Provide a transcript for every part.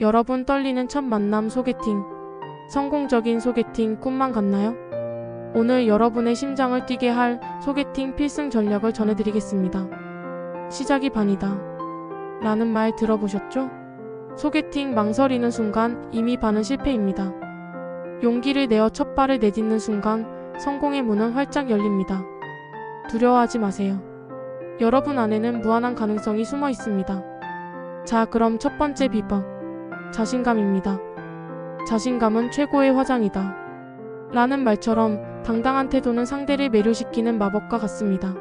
여러분 떨리는 첫 만남 소개팅. 성공적인 소개팅 꿈만 같나요? 오늘 여러분의 심장을 뛰게 할 소개팅 필승 전략을 전해드리겠습니다. 시작이 반이다. 라는 말 들어보셨죠? 소개팅 망설이는 순간 이미 반은 실패입니다. 용기를 내어 첫 발을 내딛는 순간 성공의 문은 활짝 열립니다. 두려워하지 마세요. 여러분 안에는 무한한 가능성이 숨어 있습니다. 자, 그럼 첫 번째 비법. 자신감입니다. 자신감은 최고의 화장이다. 라는 말처럼 당당한 태도는 상대를 매료시키는 마법과 같습니다.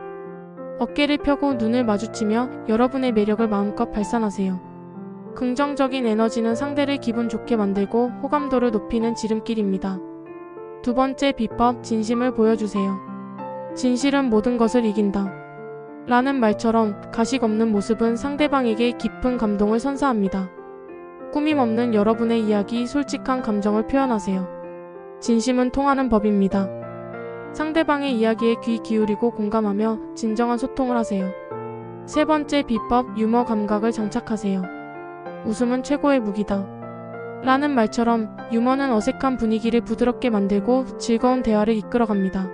어깨를 펴고 눈을 마주치며 여러분의 매력을 마음껏 발산하세요. 긍정적인 에너지는 상대를 기분 좋게 만들고 호감도를 높이는 지름길입니다. 두 번째 비법, 진심을 보여주세요. 진실은 모든 것을 이긴다. 라는 말처럼 가식 없는 모습은 상대방에게 깊은 감동을 선사합니다. 꾸밈 없는 여러분의 이야기, 솔직한 감정을 표현하세요. 진심은 통하는 법입니다. 상대방의 이야기에 귀 기울이고 공감하며 진정한 소통을 하세요. 세 번째 비법, 유머 감각을 장착하세요. 웃음은 최고의 무기다. 라는 말처럼 유머는 어색한 분위기를 부드럽게 만들고 즐거운 대화를 이끌어갑니다.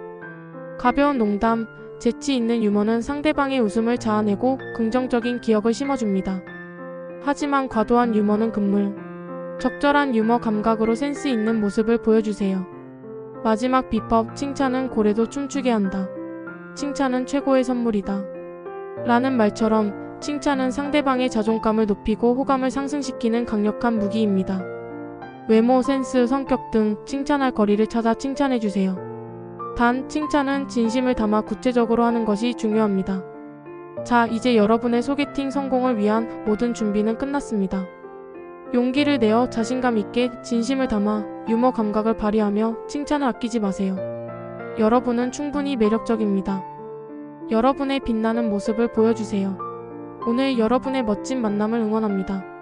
가벼운 농담, 재치 있는 유머는 상대방의 웃음을 자아내고 긍정적인 기억을 심어줍니다. 하지만 과도한 유머는 금물. 적절한 유머 감각으로 센스 있는 모습을 보여주세요. 마지막 비법, 칭찬은 고래도 춤추게 한다. 칭찬은 최고의 선물이다. 라는 말처럼 칭찬은 상대방의 자존감을 높이고 호감을 상승시키는 강력한 무기입니다. 외모, 센스, 성격 등 칭찬할 거리를 찾아 칭찬해주세요. 단, 칭찬은 진심을 담아 구체적으로 하는 것이 중요합니다. 자, 이제 여러분의 소개팅 성공을 위한 모든 준비는 끝났습니다. 용기를 내어 자신감 있게 진심을 담아 유머 감각을 발휘하며 칭찬을 아끼지 마세요. 여러분은 충분히 매력적입니다. 여러분의 빛나는 모습을 보여주세요. 오늘 여러분의 멋진 만남을 응원합니다.